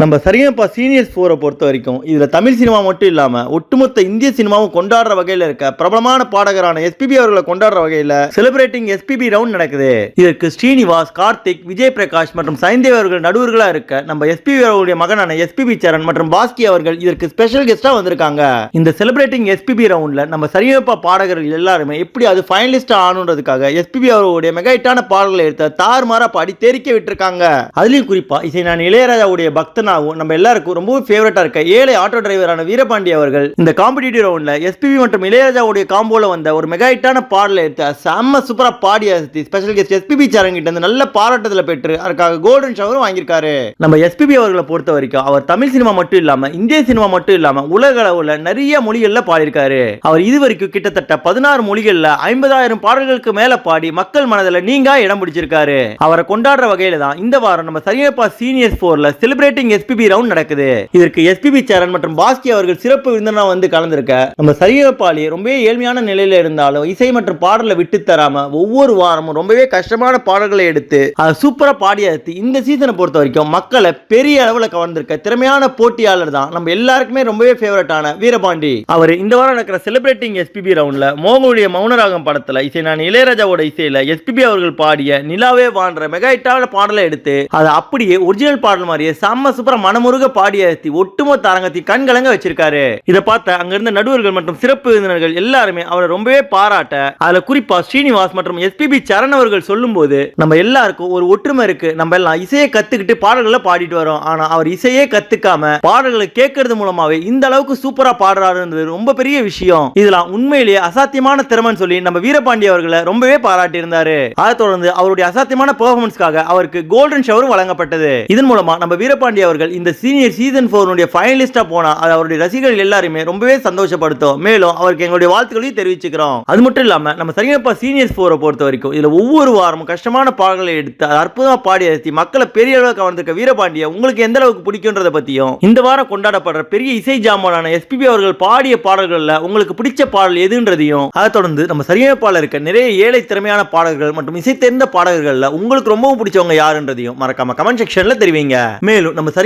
நம்ம சரியாப்பா சீனியர்ஸ் ஃபோரை பொறுத்த வரைக்கும் இதில் தமிழ் சினிமா மட்டும் இல்லாமல் ஒட்டுமொத்த இந்திய சினிமாவும் கொண்டாடுற வகையில் இருக்க பிரபலமான பாடகரான எஸ்பிபி அவர்களை கொண்டாடுற வகையில் செலிப்ரேட்டிங் எஸ்பிபி ரவுண்ட் நடக்குது. இதற்கு ஸ்ரீனிவாஸ் கார்த்திக் விஜய் பிரகாஷ் மற்றும் சைந்தேவ் அவர்கள் நடுவர்களாக இருக்க நம்ம எஸ்பிபி அவர்களுடைய மகனான எஸ்பிபி சரண் மற்றும் பாஸ்கி அவர்கள் இதற்கு ஸ்பெஷல் கெஸ்ட்டாக வந்திருக்காங்க. இந்த செலிப்ரேட்டிங் எஸ்பிபி ரவுண்டில் நம்ம சரியாப்பா பாடகர்கள் எல்லாருமே எப்படி அது ஃபைனலிஸ்டாக ஆகணுன்றதுக்காக எஸ்பிபி அவர்களுடைய மெகா ஹிட்டான பாடல்களை எடுத்த தாறுமாறா பாடி தெரிக்க விட்டுருக்காங்க. அதுலயும் குறிப்பா இசை நான் இளையராஜாவுடைய பக்தனாகவும் நம்ம எல்லாருக்கும் ரொம்ப ஃபேவரட்டாக இருக்க ஏழை ஆட்டோ டிரைவரான வீரபாண்டி அவர்கள் இந்த காம்படிட்டிவ் ரவுண்டில் எஸ்பிபி மற்றும் இளையராஜாவுடைய காம்போவில் வந்த ஒரு மெகா ஹிட்டான பாடலை எடுத்து செம்ம சூப்பராக பாடி அசத்தி ஸ்பெஷல் கெஸ்ட் எஸ்பிபி சரண் கிட்ட இருந்து நல்ல பாராட்டத்தில் பெற்று அதற்காக கோல்டன் ஷவரும் வாங்கியிருக்காரு. நம்ம எஸ்பிபி அவர்களை பொறுத்த வரைக்கும் அவர் தமிழ் சினிமா மட்டும் இல்லாமல் இந்திய சினிமா மட்டும் இல்லாமல் உலக அளவில் நிறைய மொழிகளில் பாடியிருக்காரு. அவர் இதுவரைக்கும் கிட்டத்தட்ட பதினாறு மொழிகளில் ஐம்பதாயிரம் பாடல்களுக்கு மேலே பாடி மக்கள் மனதில் நீங்க இடம் பிடிச்சிருக்காரு. அவரை கொண்டாடுற வகையில் தான் இந்த வாரம் நம்ம சரியப்பா சீனியர் போர்ல செலிப்ரேட்டிங் எஸ்பிபி ரவுண்ட் நடக்குது. இதற்கு எஸ்பிபி சரண் மற்றும் பாஸ்கி அவர்கள் சிறப்பு விருந்தினா வந்து கலந்திருக்க நம்ம சரியப்பாளி ரொம்ப ஏழ்மையான நிலையில இருந்தாலும் இசை மற்றும் பாடலை விட்டு தராம ஒவ்வொரு வாரமும் ரொம்பவே கஷ்டமான பாடல்களை எடுத்து அதை சூப்பரா பாடியாத்து இந்த சீசனை பொறுத்த வரைக்கும் மக்களை பெரிய அளவுல கவர்ந்திருக்க திறமையான போட்டியாளர் தான் நம்ம எல்லாருக்குமே ரொம்பவே ஃபேவரட்டான வீரபாண்டி. அவர் இந்த வாரம் நடக்கிற செலிப்ரேட்டிங் எஸ்பிபி ரவுண்ட்ல மோகனுடைய மௌனராகம் படத்துல இசை நான் இளையராஜாவோட இசையில எஸ்பிபி அவர்கள் பாடிய நிலாவே வான்ற மெகா ஹிட்டான பாடலை எடுத்து அதை அப்படியே ஒரிஜினல் பாடல் மாதிரியே செம்ம சூப்பரா மனமுருக பாடி அறுத்தி ஒட்டுமொத்த அரங்கத்தை கண்கலங்க வச்சிருக்காரு. இதை பார்த்த அங்க இருந்த நடுவர்கள் மற்றும் சிறப்பு விருந்தினர்கள் எல்லாருமே அவரை ரொம்பவே பாராட்ட அதுல குறிப்பா ஸ்ரீனிவாஸ் மற்றும் எஸ்பிபி சரண் அவர்கள் சொல்லும்போது நம்ம எல்லாருக்கும் ஒரு ஒற்றுமை இருக்கு. நம்ம எல்லாம் இசையை கத்துக்கிட்டு பாடல்களை பாடிட்டு வரோம். ஆனா அவர் இசையே கத்துக்காம பாடல்களை கேட்கறது மூலமாவே இந்த அளவுக்கு சூப்பரா பாடுறாருன்றது ரொம்ப பெரிய விஷயம். இதெல்லாம் உண்மையிலேயே அசாத்தியமான திறமைன்னு சொல்லி நம்ம வீரபாண்டி அவர்களை ரொம்பவே பாராட்டி இருந்தாரு அதை தொடர்ந்து அவருடைய அசாத்தியமான பெர்ஃபார்மன்ஸ்க்காக அவருக்கு கோல்டன் ஷவர் வழங்கப்பட்டது. இதன் மூலமா நம்ம வீரபாண்டி அவர்கள் அவர்கள் இந்த சீனியர் சீசன் ஃபோர்னுடைய ஃபைனலிஸ்டாக போனால் அது அவருடைய ரசிகர்கள் எல்லாருமே ரொம்பவே சந்தோஷப்படுத்தும். மேலும் அவருக்கு எங்களுடைய வாழ்த்துக்களையும் தெரிவிச்சுக்கிறோம். அது மட்டும் இல்லாமல் நம்ம சரிங்கப்பா சீனியர்ஸ் ஃபோரை பொறுத்த வரைக்கும் இதில் ஒவ்வொரு வாரமும் கஷ்டமான பாடல்களை எடுத்து அதை அற்புதமாக பாடி அழுத்தி மக்களை பெரிய அளவுக்கு கவர்ந்திருக்க வீரபாண்டிய உங்களுக்கு எந்த அளவுக்கு பிடிக்கும்ன்றத பற்றியும் இந்த வாரம் கொண்டாடப்படுற பெரிய இசை ஜாமானான எஸ்பிபி அவர்கள் பாடிய பாடல்களில் உங்களுக்கு பிடிச்ச பாடல் எதுன்றதையும் அதை தொடர்ந்து நம்ம சரியமைப்பாளர் இருக்க நிறைய ஏழை திறமையான பாடல்கள் மற்றும் இசை தெரிந்த பாடல்களில் உங்களுக்கு ரொம்பவும் பிடிச்சவங்க யாருன்றதையும் மறக்காம கமெண்ட் செக்ஷனில் தெரிவிங்க. மேலும் நம்ம சரி